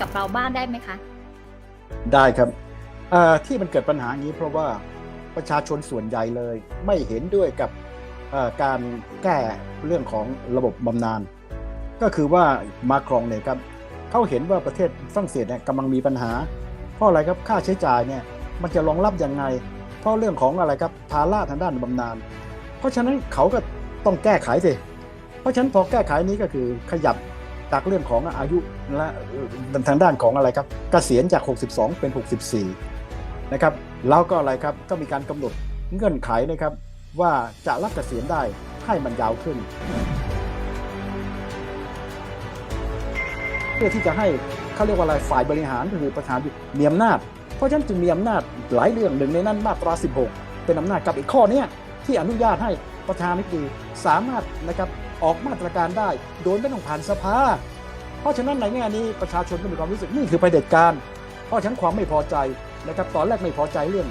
กับเราบ้างได้ไหมคะ ได้ครับที่มันเกิดปัญหานี้เพราะว่าประชาชนส่วนใหญ่เลย ไม่เห็นด้วยกับการแก้เรื่องของระบบบำนาญก็คือว่ามาครองเนี่ยครับเขาเห็นว่าประเทศฝรั่งเศสเนี่ยกำลังมีปัญหา เพราะอะไรครับค่าใช้จ่ายเนี่ยมันจะรองรับยังไง เพราะเรื่องของอะไรครับภาระทางด้านบำนาญเพราะฉะนั้นเขาก็ต้องแก้ไขสิเพราะฉะนั้นพอแก้ไขนี้ก็คือขยับ จากเรื่องของอายุและทางด้านของอะไรครับเกษียณจาก 62 เป็น 64 นะครับ แล้วก็อะไรครับก็มีการกำหนดเงื่อนไขนะครับ ว่าจะรับเกษียณได้ให้มันยาวขึ้น เพื่อที่จะให้เขาเรียกว่าอะไรฝ่ายบริหารก็คือประธานมีอำนาจ เพราะฉะนั้นจึงมีอำนาจหลายเรื่องหนึ่งในนั้นมาตรา 16 เป็นอำนาจกับอีกข้อนี้ที่อนุญาตให้ประธานาธิบดีสามารถนะครับ ออกมาตรการได้ โดยไม่ต้องผ่านสภา เพราะฉะนั้นในแง่นี้ประชาชนก็มีความรู้สึกนี่คือประเด็จการ เพราะฉะนั้นความไม่พอใจนะครับตอนแรกไม่พอใจเรื่อง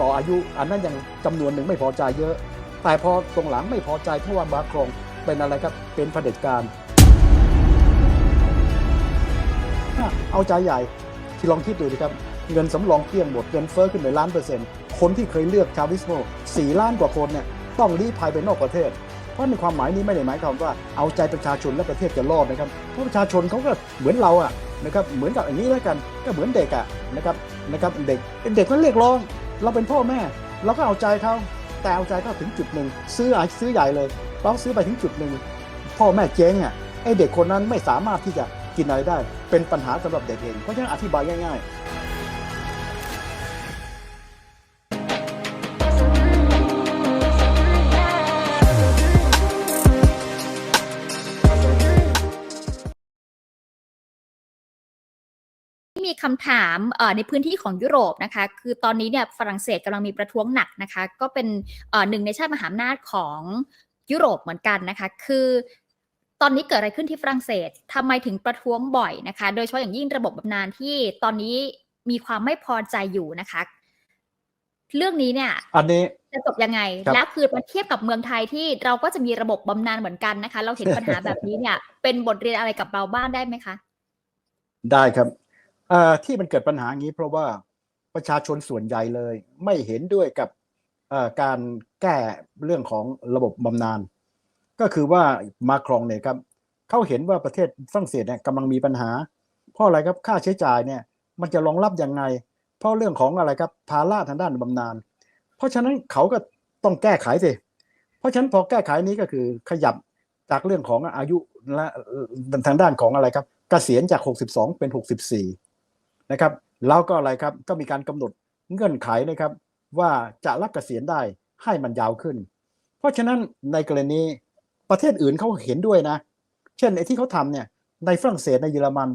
ต่ออายุอันนั้นยังจำนวนหนึ่งไม่พอใจเยอะ แต่พอตรงหลังไม่พอใจเพราะว่ามาครองเป็นอะไรครับเป็นเผด็จการเอาใจใหญ่ที่ลองคิดดูนะครับเงินสำรองเกลี้ยงหมดเงินเฟ้อขึ้นไปล้านเปอร์เซ็นต์คนที่เคยเลือกชาวิสโมสี่ล้านกว่าคนเนี่ยต้องลี้ภัยไปนอกประเทศ ราะในความหมายนี้ไม่ได้หมายความว่าเอาใจประชาชนและประเทศจะรอดนะครับเพราะประชาชนเขาก็เหมือนเราอะนะครับเหมือนกับอย่างนี้แล้วกันก็เหมือนเด็กอะนะครับนะครับเด็กเด็กมันเรียกร้อง เราเป็นพ่อแม่ เราก็เอาใจเขาแต่เอาใจเขาถึงจุดหนึ่งซื้ออ้ซื้อใหญ่เลยเราซื้อไปถึงจุดหนึ่งพ่อแม่เจ๊งอะไอ้เด็กคนนั้นไม่สามารถที่จะกินอะไรได้ เป็นปัญหาสำหรับเด็กเองเพราะฉะนั้นอธิบายง่าย ๆ มีคำถามเอ่อในพื้นที่ของยุโรปนะคะ คือตอนนี้เนี่ยฝรั่งเศสกำลังมีประท้วงหนักนะคะ ก็เป็นเอ่อหนึ่งในชาติมหาอำนาจของยุโรปเหมือนกันนะคะ คือตอนนี้เกิดอะไรขึ้นที่ฝรั่งเศสทำไมถึงประท้วงบ่อยนะคะ โดยเฉพาะอย่างยิ่งระบบบำนาญที่ตอนนี้มีความไม่พอใจอยู่นะคะ เรื่องนี้เนี่ย อันนี้จะจบยังไงครับและคือมาเทียบกับเมืองไทยที่เราก็จะมีระบบบำนาญเหมือนกันนะคะ เราเห็นปัญหาแบบนี้เนี่ย เป็นบทเรียนอะไรกับเราบ้างได้ไหมคะ ได้ครับเอ่อ ที่มันเกิดปัญหาอย่างนี้ เพราะว่าประชาชนส่วนใหญ่เลย ไม่เห็นด้วยกับการแก้เรื่องของระบบบำนาญก็คือว่ามาครองเนี่ยครับเขาเห็นว่าประเทศฝรั่งเศสเนี่ยกำลังมีปัญหา เพราะอะไรครับค่าใช้จ่ายเนี่ยมันจะรองรับยังไง เพราะเรื่องของอะไรครับภาระทางด้านบำนาญเพราะฉะนั้นเขาก็ต้องแก้ไขสิเพราะฉะนั้นพอแก้ไขนี้ก็คือขยับจากเรื่องของอายุและทางด้านของอะไรครับเกษียณจาก 62 เป็น 64 นะครับ แล้วก็อะไรครับก็มีการกำหนดเงื่อนไขนะครับ ว่าจะรับเกษียณได้ให้มันยาวขึ้น เพราะฉะนั้นในกรณีประเทศอื่นเขาเห็นด้วยนะ เช่นไอ้ที่เขาทำเนี่ยในฝรั่งเศสในเยอรมัน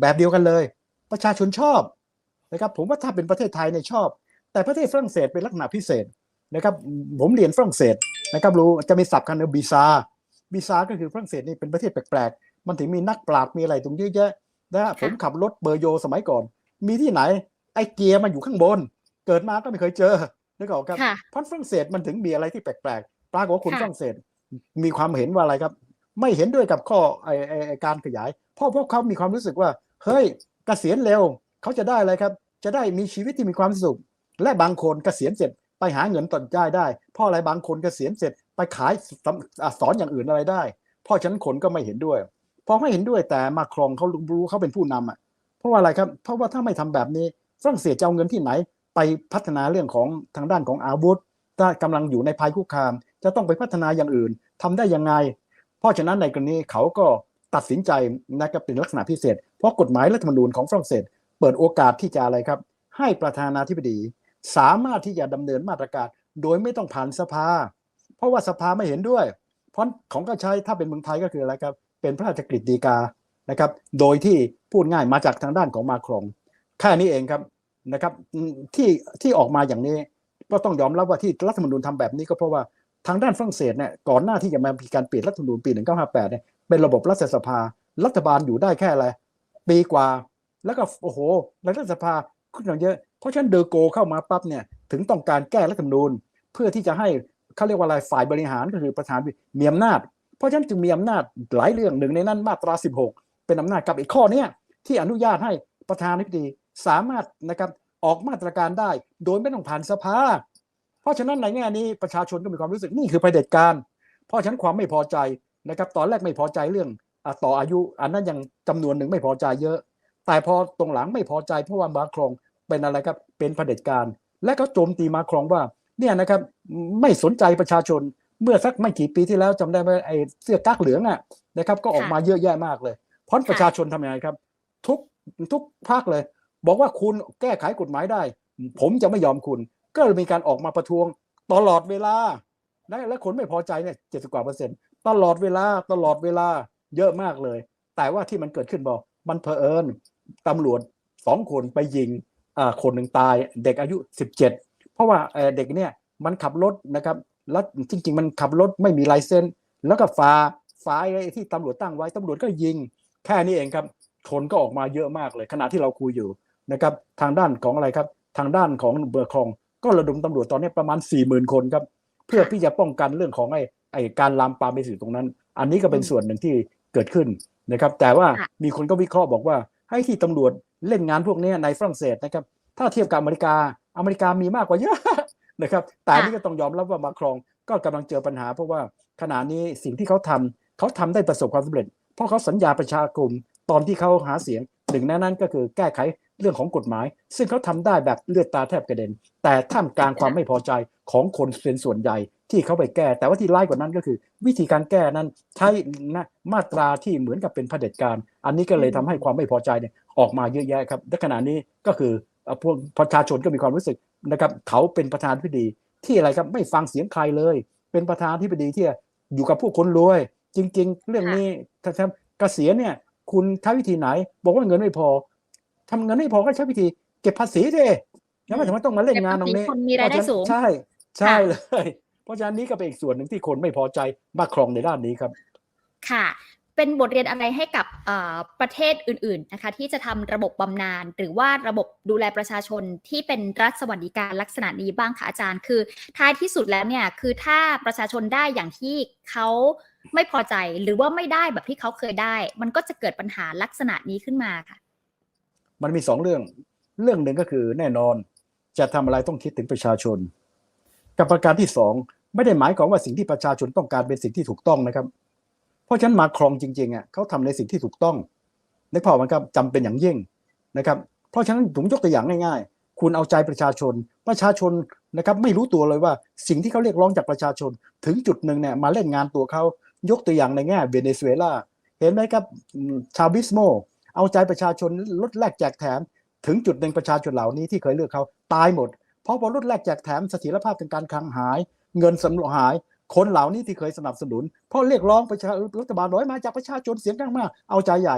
แบบเดียวกันเลย ประชาชนชอบนะครับผมว่าถ้าเป็นประเทศไทยเนี่ยชอบ แต่ประเทศฝรั่งเศสเป็นลักษณะพิเศษนะครับผมเรียนฝรั่งเศสนะครับรู้จะมีศัพท์กันว่าบีซาบีซาก็คือฝรั่งเศสนี่เป็นประเทศแปลกๆ มันถึงมีนักปราชญ์มีอะไรตรงเยอะแยะ นะฮะผมขับรถเบอร์โยสมัยก่อน มีที่ไหน ไอ้เกียร์มันอยู่ข้างบน เกิดมาก็ไม่เคยเจอนึกออกครับค่ะเพราะฝรั่งเศสมันถึงมีอะไรที่แปลกๆปรากฏว่าคนค่ะฝรั่งเศสมีความเห็นว่าอะไรครับ ไม่เห็นด้วยกับข้อไอ้ไอ้ไอ้การขยาย เพราะพวกเขามีความรู้สึกว่าเฮ้ยเกษียณเร็วเขาจะได้อะไรครับ จะได้มีชีวิตที่มีความสุข และบางคนเกษียณเสร็จไปหาเงินตอนได้ได้เพราะอะไรบางคนเกษียณเสร็จไปขายสำอะสอนอย่างอื่นอะไรได้เพราะฉะนั้นคนก็ไม่เห็นด้วย พอไม่เห็นด้วยแต่มาครองเขารู้เขาเป็นผู้นำอะเพราะว่าอะไรครับ เพราะว่าถ้าไม่ทำแบบนี้ฝรั่งเศสจะเอาเงินที่ไหน ไปพัฒนาเรื่องของทางด้านของอาวุธถ้ากำลังอยู่ในภัยคุกคาม จะต้องไปพัฒนาอย่างอื่นทำได้ยังไง เพราะฉะนั้นในกรณีเขาก็ตัดสินใจนะครับเป็นลักษณะพิเศษ เพราะกฎหมายรัฐธรรมนูญของฝรั่งเศส เปิดโอกาสที่จะอะไรครับ ให้ประธานาธิบดี สามารถที่จะดำเนินมาตรการ โดยไม่ต้องผ่านสภา เพราะว่าสภาไม่เห็นด้วย เพราะของก็ใช้ถ้าเป็นเมืองไทยก็คืออะไรครับ เป็นพระราชกฤษฎีกานะครับ โดยที่พูดง่ายมาจากทางด้านของมาครองแค่นี้เองครับนะครับที่ที่ออกมาอย่างนี้ก็ต้องยอมรับว่าที่รัฐธรรมนูญทำแบบนี้ก็เพราะว่าทางด้านฝรั่งเศสเนี่ยก่อนหน้าที่จะมามีการเปลี่ยนรัฐธรรมนูญปี 1958เนี่ยเป็นระบบรัฐสภา รัฐบาลอยู่ได้แค่อะไรปีกว่า แล้วก็โอ้โหรัฐสภาขึ้นมางเยอะ เพราะฉะนั้นเดอโกเข้ามาปั๊บเนี่ยถึงต้องการแก้รัฐธรรมนูญ เพื่อที่จะให้เขาเรียกว่าอะไรฝ่ายบริหารก็คือประธานมีอำนาจ เพราะฉะนั้นจึงมีอำนาจหลายเรื่องหนึ่งในนั้นมาตรา 16 เป็นอำนาจกับอีกข้อเนี้ยที่อนุญาตให้ประธานาธิบดีสามารถนะครับออกมาตรการได้ โดยไม่ต้องผ่านสภา เพราะฉะนั้นในแง่นี้ประชาชนก็มีความรู้สึกนี่คือเผด็จการ เพราะฉะนั้นความไม่พอใจนะครับตอนแรกไม่พอใจเรื่องอต่ออายุ อันนั้นยังจำนวนหนึ่งไม่พอใจเยอะ แต่พอตรงหลังไม่พอใจเพราะว่ามาครองเป็นอะไรครับเป็นเผด็จการ และก็โจมตีมาครองว่าเนี่ยนะครับไม่สนใจประชาชน เมื่อสักไม่กี่ปีที่แล้วจำได้ไหมไอ้เสื้อกั๊กเหลืองอะนะครับ ก็ออกมาเยอะแยะมากเลยเพราะประชาชนทำยังไงครับ ทุกทุกภาคเลย บอกว่าคุณแก้ไขกฎหมายได้ ผมจะไม่ยอมคุณ ก็เลยมีการออกมาประท้วงตลอดเวลาและคนไม่พอใจเนี่ยเจ็ดสิบกว่าเปอร์เซ็นต์ตลอดเวลาตลอดเวลาเยอะมากเลย แต่ว่าที่มันเกิดขึ้นบอกมันเผอิญตำรวจสองคนไปยิงคนหนึ่งตาย เด็กอายุสิบเจ็ดเพราะว่าเด็กเนี่ยมันขับรถนะครับ แล้วจริง ๆ มันขับรถไม่มีไลเซนส์แล้วก็ฟ้าฟ้าไอ้ที่ตำรวจตั้งไว้ตำรวจก็ยิง แค่นี้เองครับชนก็ออกมาเยอะมากเลย ขณะที่เราคุยอยู่นะครับ ทางด้านของอะไรครับ ทางด้านของเบอร์คองก็ระดมตำรวจตอนนี้ประมาณ4ี่หมื่นคนครับ เพื่อที่จะป้องกันเรื่องของไอ้ไอ้การลามปามไปสู่ตรงนั้น อันนี้ก็เป็นส่วนหนึ่งที่เกิดขึ้นนะครับ แต่ว่าค่ะมีคนก็วิเคราะห์บอกว่า ให้ที่ตำรวจเล่นงานพวกนี้ในฝรั่งเศสนะครับ ถ้าเทียบกับอเมริกา อเมริกามีมากกว่าเยอะ นะครับแต่อันนี่ก็ต้องยอมรับว่ามาครองก็กำลังเจอปัญหา เพราะว่าขณะนี้สิ่งที่เขาทำเขาทำได้ประสบความสำเร็จ เพราะเขาสัญญาประชาคมตอนที่เขาหาเสียงหนึ่งในนั้นก็คือแก้ไขเรื่องของกฎหมาย ซึ่งเขาทำได้แบบเลือดตาแทบกระเด็น แต่ท่ามกลางความไม่พอใจของคนเป็นส่วนใหญ่ที่เขาไปแก้ แต่ว่าที่ร้ายกว่านั้นก็คือ วิธีการแก้นั้นใช้นะมาตราที่เหมือนกับเป็นเผด็จการ อันนี้ก็เลยทำให้ความไม่พอใจเนี่ยออกมาเยอะแยะครับและขณะนี้ก็คือเอ่อพวกประชาชนก็มีความรู้สึก นะครับเขาเป็นประธานาธิบดีที่อะไรครับไม่ฟังเสียงใครเลย เป็นประธานาธิบดีที่อยู่กับผู้คนรวย จริง ๆ เรื่องนี้ถ้าทำเกษียณเนี่ย คุณใช้วิธีไหน บอกว่าเงินไม่พอทำเงินไม่พอก็ใช้วิธี เก็บภาษีดิแล้วไม่ถึงว่าต้องมาเล่นงานตรงนี้เก็บภาษีคนมีรายได้สูงใช่ ใช่ค่ะเลย เพราะฉะนั้นนี่ก็เป็นอีกส่วนหนึ่งที่คนไม่พอใจมาครองในด้านนี้ครับค่ะ เป็นบทเรียนอะไรให้กับประเทศอื่นๆนะคะที่จะทำระบบบำนาญหรือว่าระบบดูแลประชาชนที่เป็นรัฐสวัสดิการลักษณะนี้บ้างคะอาจารย์ คือท้ายที่สุดแล้วเนี่ยคือถ้าประชาชนได้อย่างที่เขาไม่พอใจหรือว่าไม่ได้แบบที่เขาเคยได้ มันก็จะเกิดปัญหาลักษณะนี้ขึ้นมาค่ะ มันมีสองเรื่องเรื่องหนึ่งก็คือแน่นอนจะทำอะไรต้องคิดถึงประชาชน กับประการที่สองไม่ได้หมายความว่าสิ่งที่ประชาชนต้องการเป็นสิ่งที่ถูกต้องนะครับ เพราะฉะนั้นมาครองจริงๆอะเขาทำในสิ่งที่ถูกต้องนึกภาพมันครับจำเป็นอย่างยิ่งนะครับ เพราะฉะนั้นผมยกตัวอย่างง่ายๆ คุณเอาใจประชาชน ประชาชนนะครับไม่รู้ตัวเลยว่าสิ่งที่เขาเรียกร้องจากประชาชน ถึงจุดหนึ่งเนี่ยมาเล่นงานตัวเขายกตัวอย่างในแง่เวเนซุเอลาเห็นไหมครับชาวบิสโมเอาใจประชาชนลดแลกแจกแถม ถึงจุดหนึ่งประชาชนเหล่านี้ที่เคยเลือกเขาตายหมด เพราะพอลดแลกแจกแถมเสถียรภาพทางการคลังหาย เงินสำรองหาย คนเหล่านี้ที่เคยสนับสนุน เพราะเรียกร้องประชารัฐบาลน้อยมาจากประชาชนเสียงข้างมากเอาใจใหญ่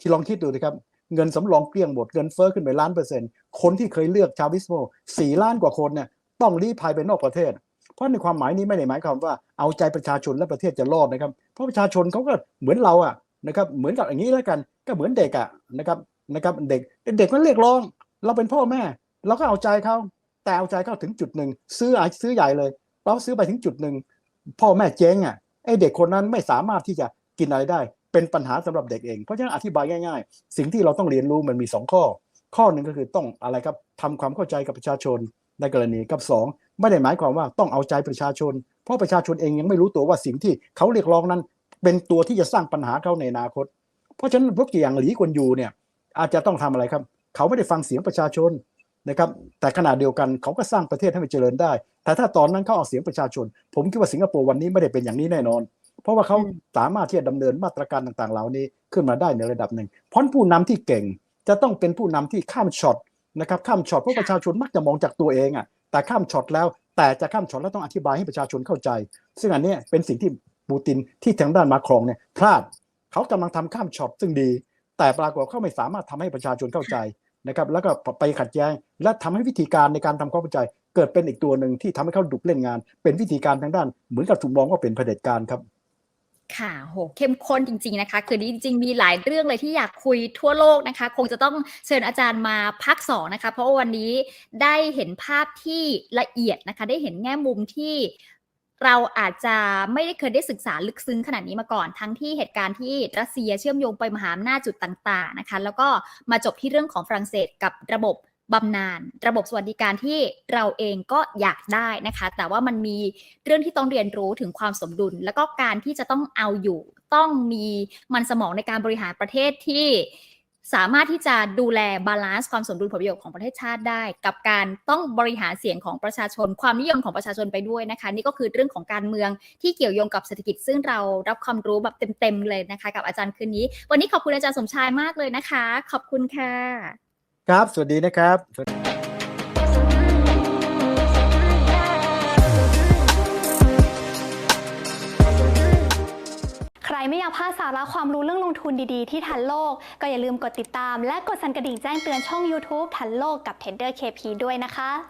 ที่ลองคิดดูนะครับ เงินสำรองเกลี้ยงหมดเงินเฟ้อขึ้นไปล้านเปอร์เซ็นต์คนที่เคยเลือกชาววิสโมสี่ล้านกว่าคนเนี่ยต้องรีภัยไปนอกประเทศ เพราะในความหมายนี้ไม่ได้หมายความว่าเอาใจประชาชนและประเทศจะรอดนะครับ เพราะประชาชนเขาก็เหมือนเราอะนะครับเหมือนกับอย่างนี้แล้วกัน ก็เหมือนเด็กอะนะครับนะครับเด็กเด็กมันเรียกร้อง เราเป็นพ่อแม่ เราก็เอาใจเขาแต่เอาใจเขาถึงจุดหนึ่งซื้ออะซื้อใหญ่เลย เราซื้อไปถึงจุดหนึ่ง พ่อแม่เจ๊งอะไอเด็กคนนั้นไม่สามารถที่จะกินอะไรได้ เป็นปัญหาสำหรับเด็กเองเพราะฉะนั้นอธิบายง่าย ๆ สิ่งที่เราต้องเรียนรู้มันมีสองข้อ ข้อหนึ่งก็คือต้องอะไรครับทำความเข้าใจกับประชาชนในกรณีกับสองไม่ได้หมายความว่าต้องเอาใจประชาชน เพราะประชาชนเองยังไม่รู้ตัวว่าสิ่งที่เขาเรียกร้องนั้น เป็นตัวที่จะสร้างปัญหาเขาในอนาคต เพราะฉะนั้นพวกอย่างหลีกวนยูเนี่ยอาจจะต้องทำอะไรครับ เขาไม่ได้ฟังเสียงประชาชน นะครับแต่ขณะเดียวกันเขาก็สร้างประเทศให้มันเจริญได้ แต่ถ้าตอนนั้นเขาเอาเสียงประชาชน ผมคิดว่าสิงคโปร์วันนี้ไม่ได้เป็นอย่างนี้แน่นอน เพราะว่าเขาอืมสามารถที่จะดำเนินมาตรการต่างๆ เหล่านี้ขึ้นมาได้ในระดับหนึ่งเพราะผู้นำที่เก่งจะต้องเป็นผู้นำที่ข้ามช็อตนะครับข้ามช็อตเพราะประชาชนมักจะมองจากตัวเองอะแต่ข้ามช็อตแล้ว แต่จะข้ามช็อตแล้วต้องอธิบายให้ประชาชนเข้าใจ ซึ่งอันเนี้ยเป็นสิ่งที่ปูตินที่ทางด้านมาครองเนี่ยพลาดเขากำลังทำข้ามช็อตซึ่งดี แต่ปรากฏว่าเขาไม่สามารถทำให้ประชาชนเข้าใจ นะครับแล้วก็ไปขัดแย้ง และทำให้วิธีการในการทำความเข้าใจเกิดเป็นอีกตัวหนึ่งที่ทำให้เขาดุเล่นงาน เป็นวิธีการทางด้าน เหมือนกับถูกมองว่าเป็นเผด็จการครับค่ะโหเข้มข้นจริง ๆนะคะ คือจริง ๆ มีหลายเรื่องเลยที่อยากคุยทั่วโลกนะคะ คงจะต้องเชิญอาจารย์มาพักสองนะคะ เพราะวันนี้ได้เห็นภาพที่ละเอียดนะคะ ได้เห็นแง่มุมที่ เราอาจจะไม่ได้เคยได้ศึกษาลึกซึ้งขนาดนี้มาก่อน ทั้งที่เหตุการณ์ที่รัสเซียเชื่อมโยงไปมหาอำนาจจุดต่าง ๆ นะคะ แล้วก็มาจบที่เรื่องของฝรั่งเศสกับระบบบำนาญระบบสวัสดิการที่เราเองก็อยากได้นะคะ แต่ว่ามันมีเรื่องที่ต้องเรียนรู้ถึงความสมดุล แล้วก็การที่จะต้องเอาอยู่ ต้องมีมันสมองในการบริหารประเทศที่ สามารถที่จะดูแลบาลานซ์ความสมดุลผลประโยชน์ของประเทศชาติได้ กับการต้องบริหารเสียงของประชาชน ความนิยมของประชาชนไปด้วยนะคะ นี่ก็คือเรื่องของการเมืองที่เกี่ยวโยงกับเศรษฐกิจ ซึ่งเรารับความรู้แบบเต็มๆเลยนะคะ กับอาจารย์คืนนี้ วันนี้ขอบคุณอาจารย์สมชายมากเลยนะคะ ขอบคุณค่ะ ครับ สวัสดีนะครับ ไม่อยากพลาดสาระความรู้เรื่องลงทุนดีๆ ที่ทันโลก ก็อย่าลืมกดติดตาม และกดสั่นกระดิ่งแจ้งเตือนช่อง YouTube ทันโลกกับ Trader KP ด้วยนะคะ